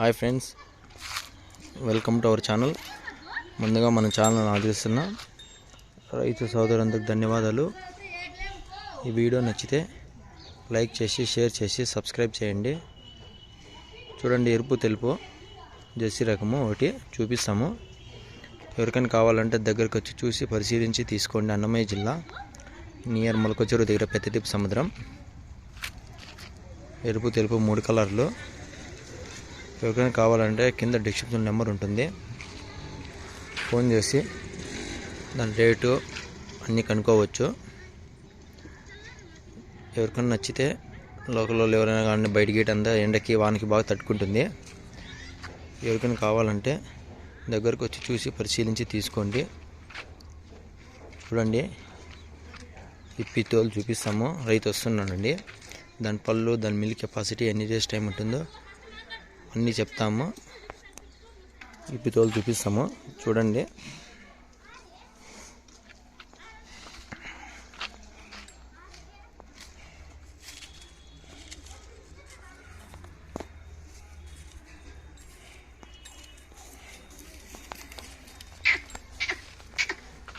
Hi friends. Welcome to our channel. ముందుగా మన channel ఆదరిస్తున్న రైతు సోదరులందరికి ధన్యవాదాలు. ఈ వీడియో నచ్చితే లైక్ చేసి షేర్ చేసి సబ్స్క్రైబ్ చేయండి. చూడండి ఎరుపు తెలుపు జెర్సీ రకము ఒకటి చూపిస్తాము. ఎవరికైనా కావాలంటే దగ్గరకు వచ్చి చూసి పరిశీలించి తీసుకోండి. అన్నమయ్య జిల్లా నియర్ మొలకొచ్చూరు దగ్గర పెద్దటిప్ సముద్రం. ఎరుపు తెలుపు మూడు కలర్లు. ఎవరికైనా కావాలంటే కింద డిస్క్రిప్షన్ నెంబర్ ఉంటుంది. ఫోన్ చేసి దాని రేటు అన్నీ కనుక్కోవచ్చు. ఎవరికైనా నచ్చితే లోకల్ వాళ్ళు ఎవరైనా కానీ బయట గేట్ అంతా ఎండకి వానకి బాగా తట్టుకుంటుంది. ఎవరికైనా కావాలంటే దగ్గరకు వచ్చి చూసి పరిశీలించి తీసుకోండి. చూడండి. ఈ పిత్తోలు చూపిస్తాము. రైతు వస్తున్నానండి దాని పళ్ళు దాని మిల్క్ కెపాసిటీ ఎన్ని డేస్ టైం ఉంటుందో అన్నీ చెప్తాము? ఈ పితోలు చూపిస్తాము? చూడండి.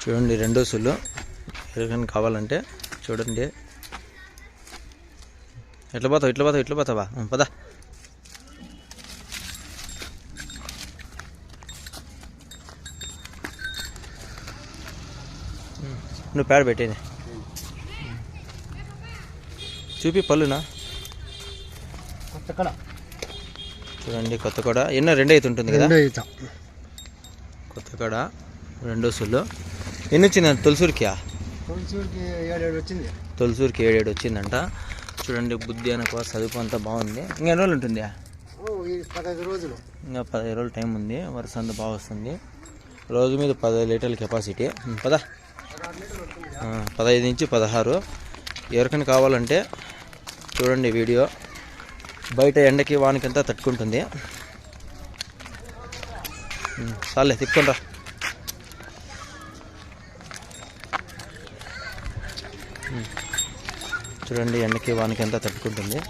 చూడండి రెండో సులు ఎవరికైనా కావాలంటే చూడండి. ఎట్లా పోతావు? ఇట్లా పోతావు? ఇట్లా పోతావా? పదా. నువ్వు పేడ పెట్టేది చూపి పళ్ళునా? కొత్త కడ చూడండి కొత్త కూడా ఎన్నో రెండు అయితే ఉంటుంది కదా? కొత్త కాడ రెండో సులు ఎన్ని వచ్చింది తులసూరికి? తొలసూరికి ఏడేడు వచ్చిందంట. చూడండి బుద్ధి అనక చదువు అంతా బాగుంది. ఇంకా ఎన్ని రోజులు ఉంటుంది పదహైదు రోజులు. ఇంకా పదిహేను రోజులు టైం ఉంది. వరుస అంతా బాగా వస్తుంది. రోజు మీద పదహైదు లీటర్ల కెపాసిటీ. పద. పదహైదు నుంచి పదహారు. ఎవరికైనా కావాలంటే చూడండి వీడియో. బయట ఎండకి వానికంతా తట్టుకుంటుంది. ఉం, చాలే తిప్పుకుంటా. చూడండి ఎండకి వానికి అంతా తట్టుకుంటుంది.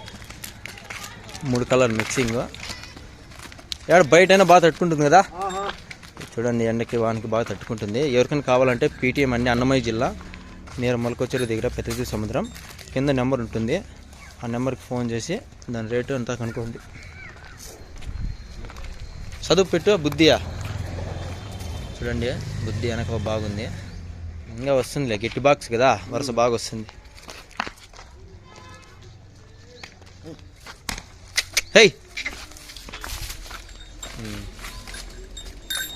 మూడు కలర్ మిక్సింగ్. ఎక్కడ బయట అయినా బాగా తట్టుకుంటుంది కదా? చూడండి ఎండకి వానికి బాగా తట్టుకుంటుంది. ఎవరికైనా కావాలంటే పీటీఎం అండి అన్నమయ్య జిల్లా నీరు మొలకొచ్చేరు దగ్గర పెద్దది సముద్రం. కింద నెంబర్ ఉంటుంది. ఆ నెంబర్కి ఫోన్ చేసి దాని రేటు అంతా కనుక్కోండి. చదువు పెట్టు బుద్ధియా? చూడండి బుద్ధి వెనక బాగుంది ఇంకా వస్తుందిలే గిట్టి బాక్స్ కదా వరుస బాగా వస్తుంది. హేయ్